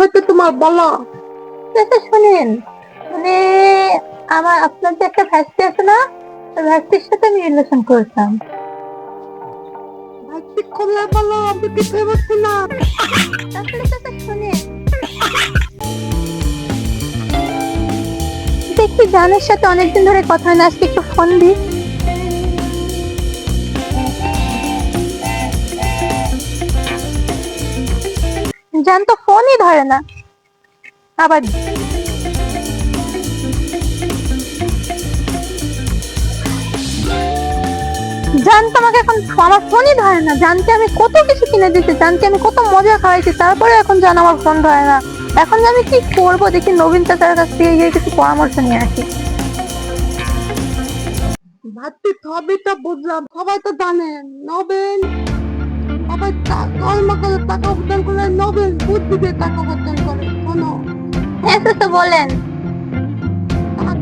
হচ্ছে তোমার বলো। চাচা শুনেন। মানে আমার আপনার যে একটা আছে না সাথে আমি রিলেশন করতাম খুলে বলো আমি কিছু বুঝছি না চাচা শুনেন। দেখি জানের সাথে অনেকদিন ধরে কথা না আজকে একটু ফোন দি জান ফোনই ধরে না। আবার জান তো আমাকে এখন আমার ফোনই ধরে না। জানতে আমি কত কিছু কিনে দিচ্ছি জানতে আমি কত মজা খাওয়াইছি, তারপরে এখন জান আমার ফোন ধরে না। এখন আমি কি করব দেখি নবীন চাচার কাছ থেকে গিয়ে কিছু পরামর্শ নিয়ে আসি। ভাতটি সবই তো বুঝলাম, সবাই তো জানেন নবেন, সবাই কর্ম করে টাকা উপার্জন করে শোনো। চাচা বলেন।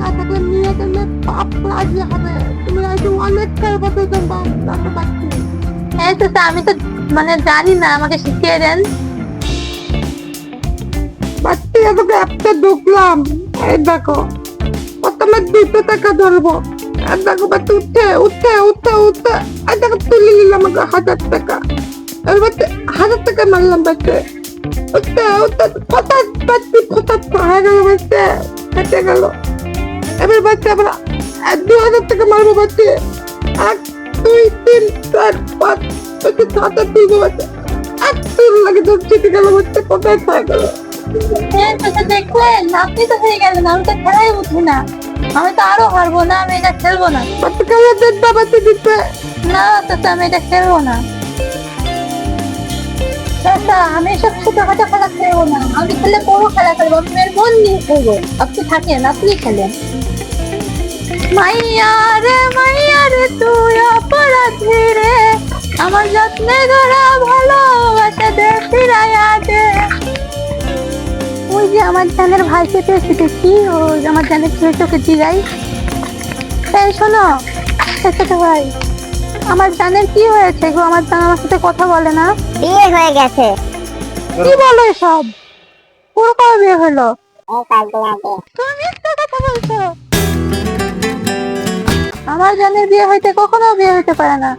টাকা নিয়ে গেলে পাপ রাজি হবে। তুমি আজ অনেক পারছি চাচা আমি তো মানে জানি না আমাকে শিখিয়ে দেন। বাচ্চা এদিকে একটা ঢুকলাম এই দেখো প্রথমে দুটো টাকা ধরবো। আর দেখো বাচ্চা উঠে উঠে উঠে উঠে আর দেখো তুলে নিলাম আমাকে হাজার টাকা। এবার হাজার টাকা মারলাম বাচ্চা হঠাৎ বাচ্চা হঠাৎ হয়ে গেল বাচ্চা হেঁটে গেল। এবার বাচ্চা আবার দু হাজার টাকা মারবো বাচ্চা এক দুই তিন চার পাঁচ বাচ্চা এক তুল লাগে তোর চিঠি গেল বাচ্চা কোথায় হয়ে গেল? দেখলেন আপনি তো হয়ে গেলেন আমি তো খেলাই বুঝি না। আমি তো আরও হারবো না আমি এটা খেলব না। বাচ্চা খেলা দেখবে বাচ্চা দিতে? না চাচা আমি এটা খেলব না। চাচা, আমি এসব ছোটখাটো খেলা খেলব না। আমি খেলে বড় খেলা খেলব মেয়ের মন নিয়ে খেলব। আপনি থাকেন আপনি খেলেন মাইয়া রে মাইয়া রে, তুই অপরাধী রে আমার যত্নে ধরা ভালোবাসা দে ফিরাইয়া দে ওই যে আমার জানের ভাইকে পেয়েছি দেখি ও আমার জানের ছেলে চোখে জিগাই এই শোনো ছোট ভাই। আমার জানের কি হয়েছে গো? আমার জান আমার সাথে কথা বলে না। বিয়ে হয়ে গেছে। কি বলো সব কোন কবে বিয়ে হলো? তুমি মিথ্যা কথা বলছো। আমার জানের বিয়ে হইতে কখনো বিয়ে হইতে পারে না।